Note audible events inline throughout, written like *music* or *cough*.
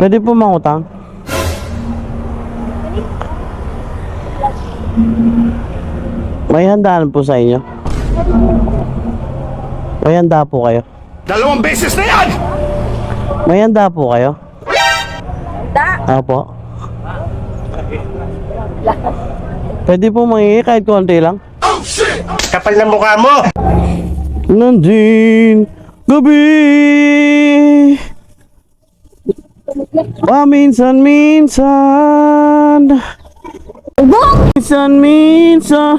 Pwede po mangutang? May handaan po sa inyo. May handa po kayo. Dalawang beses na yan! May handa po kayo. Da. Opo. Pwede po mangingi kahit konti lang. Kapal na mukha mo! Nandin gabi Paminsan-minsan Minsan-minsan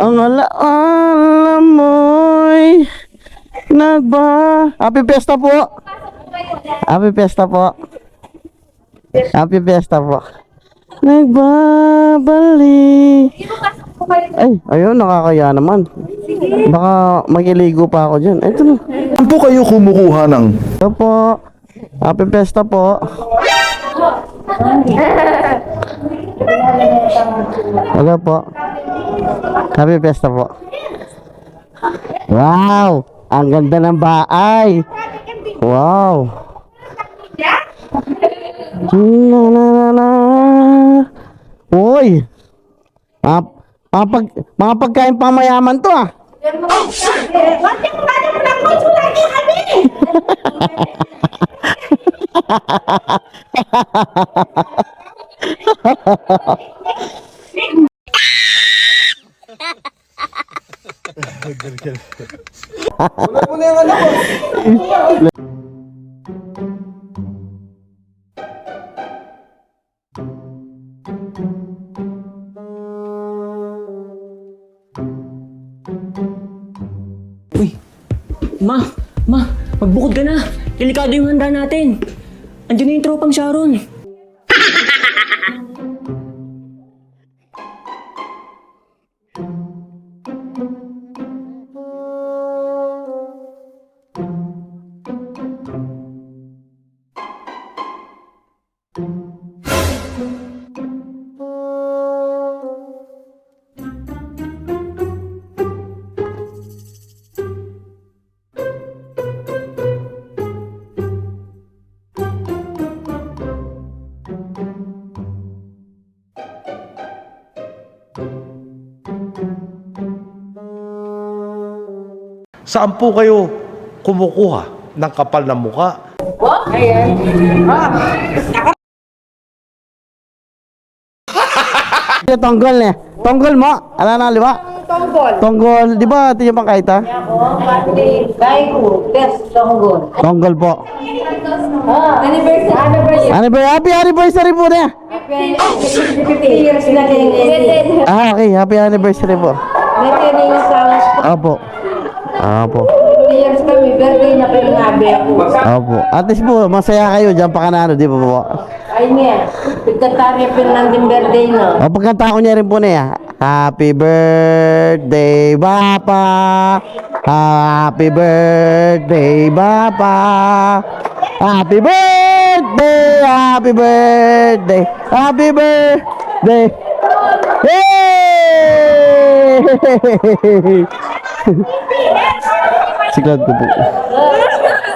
Ang alaala mo'y Nagba Happy Fiesta po Happy Fiesta po Happy Fiesta po Nagbabalik Ay, ayun, nakakaya naman. Baka magiligo pa ako dyan. Ito na. Saan po kayo kumukuha ng Ito po. Happy Fiesta po. Wala po. Happy Fiesta po. Wow! Ang ganda ng bahay. Wow! Na na na na. Uy! Mga, mga, pag, mga pagkain pamayaman to ah. Konti mo ba naman ang coach mo lagi kami? Uy, ma, ma, magbukod ka na. Delikado yung handa natin. Andiyan na yung tropang Sharon. *laughs* Saan po kayo kumukuha ng kapal na mukha? Yung tonggol eh. Tonggol mo. Ala na, di ba? Tonggol. Tonggol, di ba? Ito yung pangkaita? Ako, pati Gaigo, best tonggol. Tonggol po. Ah, anniversary. Anniversary. Ano ba? Happy anniversary po na. 50 years na din. Ah, okay. Happy anniversary po. Yung sa Opo. Opo. 50 years kami, birthday na kayo nabi ako. Opo. At least po, masaya kayo dyan pa kanano, di ba po? Ay niya, pagkatarya pa din birthday no. O pagkanta ko niya rin po na yan. Happy birthday, Papa. Happy birthday, Papa. Happy birthday, happy birthday, happy birthday. Hey! *laughs* Siklad ko po.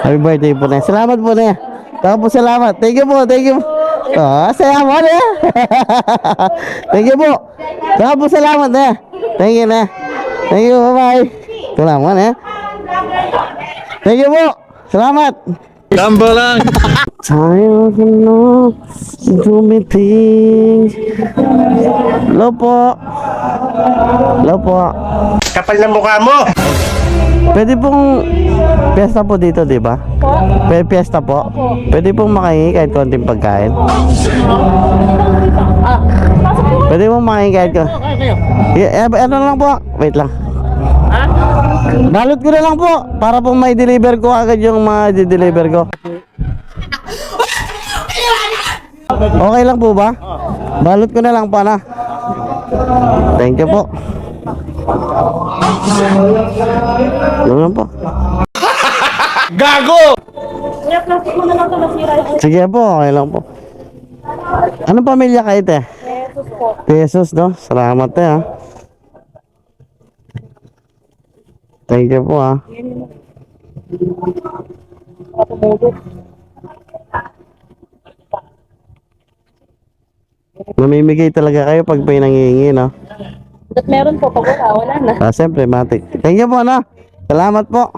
Happy birthday po na. Salamat po na. Tapos salamat. Thank you po, thank you. Ah, saya mo na. *laughs* thank you po. Tapos salamat na. Thank you na. Thank you, bye-bye. Salamat na. Thank you po. Salamat. Gamba lang! Tayo na dumiting. Hello po. Hello po. Kapal na mukha mo! Pwede pong piyesta po dito, di ba? Pwede piyesta po? Pwede pong makahingi kahit konting pagkain? Pwede pong makahingi kahit ko. Eh, eh, ano lang po? Wait lang. Balot ko na lang po para pong may deliver ko agad yung mga deliver ko. Okay lang po ba? Balot ko na lang pa na. Thank you po. Lang po. Gago! Sige po, okay lang po. Anong pamilya kayo, te? Jesus no? Salamat, te, ha? Thank you po, ha? Namimigay talaga kayo pag may nangihingi, no? At meron po, pag wala, wala na. Ah, siyempre, matik. Thank you po, no? Salamat po.